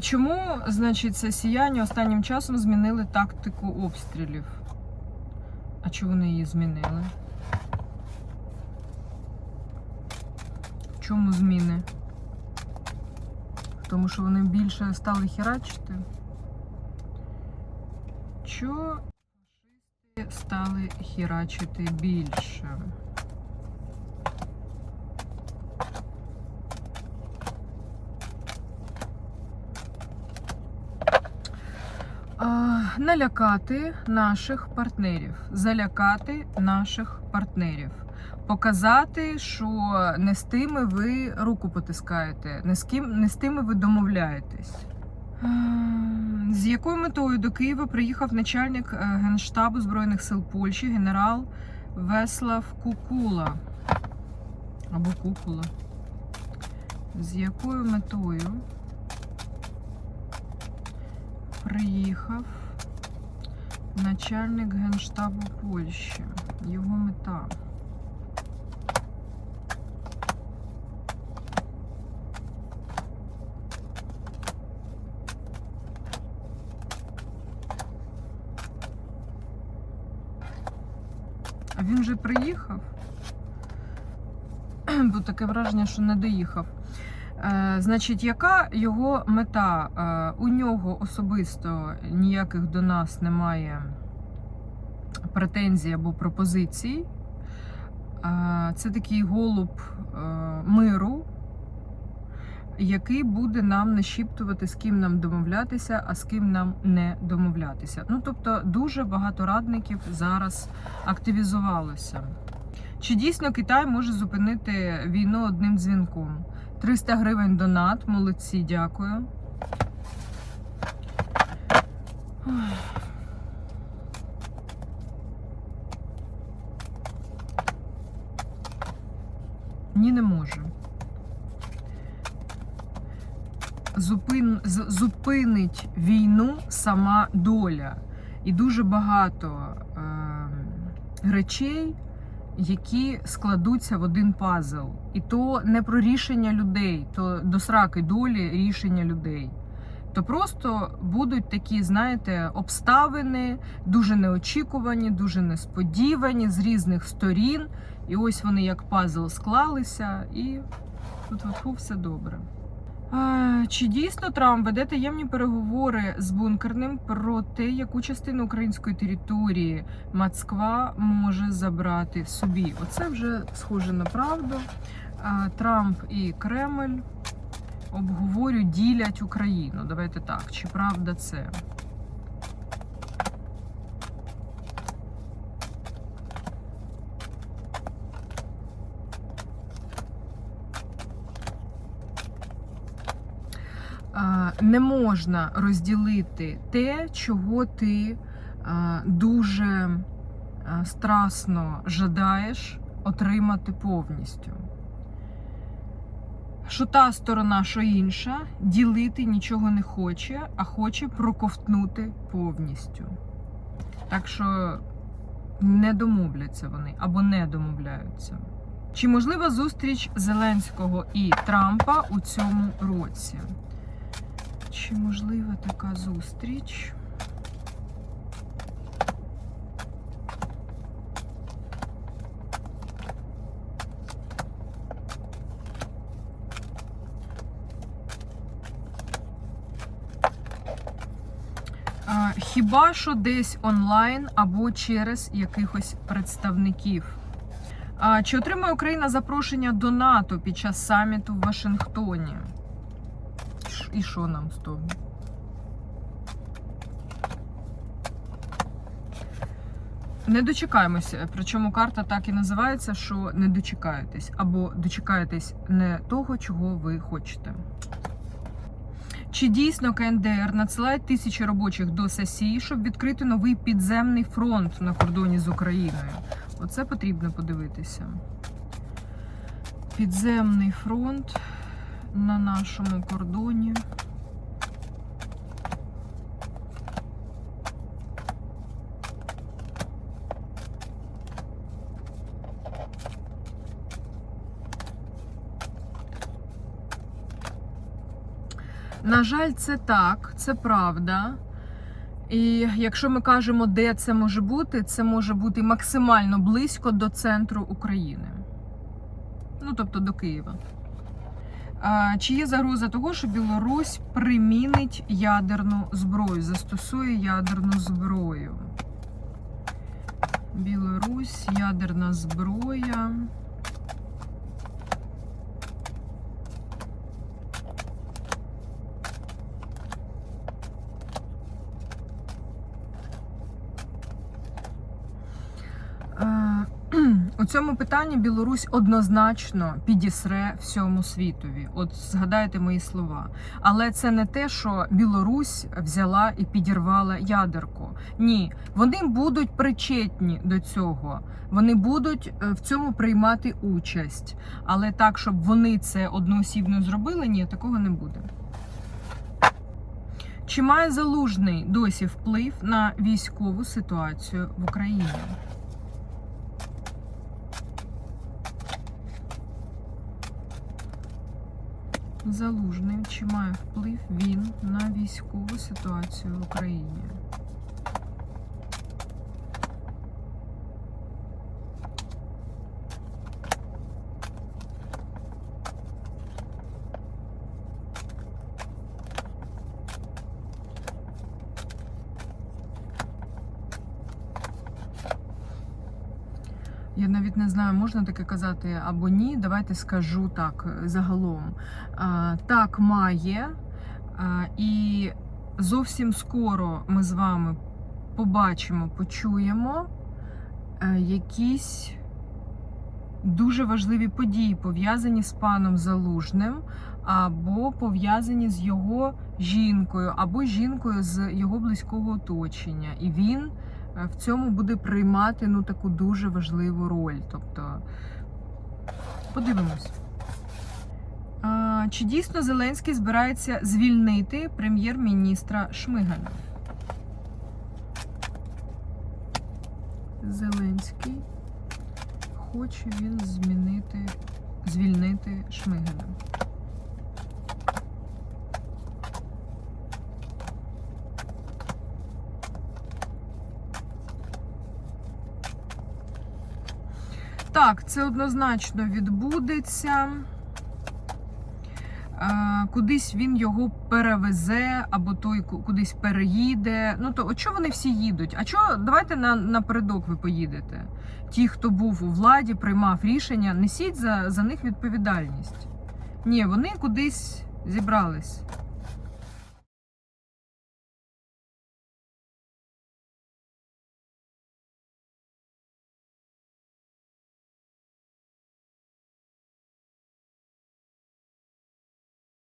Чому, значить, це сіяння останнім часом змінили тактику обстрілів? А чому вони її змінили? В чому зміни? Тому, що вони більше стали херачити? Чо фашисти стали херачити більше? Налякати наших партнерів, залякати наших партнерів, показати, що не з тими ви руку потискаєте, не з ким не з тими ви домовляєтесь. З якою метою до Києва приїхав начальник е, Генштабу Збройних сил Польщі генерал Веслав Кукула або Кукула? З якою метою? приїхав начальник Генштабу Польщі. Його мета. А він вже приїхав? Бо таке враження, що не доїхав. Е, Значить, яка його мета? Е, У нього особисто ніяких до нас немає претензій або пропозицій. Е, Це такий голуб миру, який буде нам нашіптувати, з ким нам домовлятися, а з ким нам не домовлятися. Ну, тобто, дуже багато радників зараз активізувалося. Чи дійсно Китай може зупинити війну одним дзвінком? 300 гривень донат, молодці, дякую. Ні, не може. Зупин, зупинить війну сама доля. І дуже багато е, речей які складуться в один пазл. І то не про рішення людей, то до сраки долі рішення людей. То просто будуть такі, знаєте, обставини, дуже неочікувані, дуже несподівані з різних сторін. І ось вони як пазл склалися, і тут все добре. Чи дійсно Трамп веде таємні переговори з бункерним про те, яку частину української території Москва може забрати собі? Оце вже схоже на правду. Трамп і Кремль обговорюють, ділять Україну. Давайте так, чи правда це? Не можна розділити те, чого ти дуже а, страстно жадаєш отримати повністю. Що та сторона, що інша, ділити нічого не хоче, а хоче проковтнути повністю. Так що не домовляться вони або не домовляються. Чи можлива зустріч Зеленського і Трампа у цьому році? Чи можлива така зустріч? Хіба що десь онлайн або через якихось представників? Чи отримає Україна запрошення до НАТО під час саміту в Вашингтоні? І що нам з того? Не дочекаємося. Причому карта так і називається, що не дочекаєтесь. Або дочекаєтесь не того, чого ви хочете. Чи дійсно КНДР надсилає тисячі робочих до САСІ, щоб відкрити новий підземний фронт на кордоні з Україною? Оце потрібно подивитися. Підземний фронт на нашому кордоні. На жаль, це так, це правда. І якщо ми кажемо, де це може бути, це може бути максимально близько до центру України. Ну, тобто до Києва. Чи є загроза того, що Білорусь примінить ядерну зброю, застосує ядерну зброю? Білорусь, ядерна зброя. Е, У цьому питанні Білорусь однозначно підісре всьому світові. От згадайте мої слова. Але це не те, що Білорусь взяла і підірвала ядерку. Ні, вони будуть причетні до цього. Вони будуть е, в цьому приймати участь. Але так, щоб вони це одноосібно зробили, ні, такого не буде. Чи має залужний досі вплив на військову ситуацію в Україні? Залужний, чи має вплив він на військову ситуацію в Україні? Я навіть не знаю, можна таке казати або ні. Давайте скажу так е, загалом. Так, має. І зовсім скоро ми з вами побачимо, почуємо е, якісь дуже важливі події, пов'язані з паном Залужним, або пов'язані з його жінкою, або жінкою з його близького оточення. І він в цьому буде приймати ну таку дуже важливу роль. Тобто, подивимось. Чи дійсно Зеленський збирається звільнити прем'єр-міністра Шмигаля? Зеленський хоче він змінити, звільнити Шмигаля. Так, це однозначно відбудеться. Е, Кудись він його перевезе, або той кудись переїде. Ну то от чого вони всі їдуть? А чого давайте на, напередок ви поїдете? Ті, хто був у владі, приймав рішення, несіть за, за них відповідальність. Ні, вони кудись зібрались.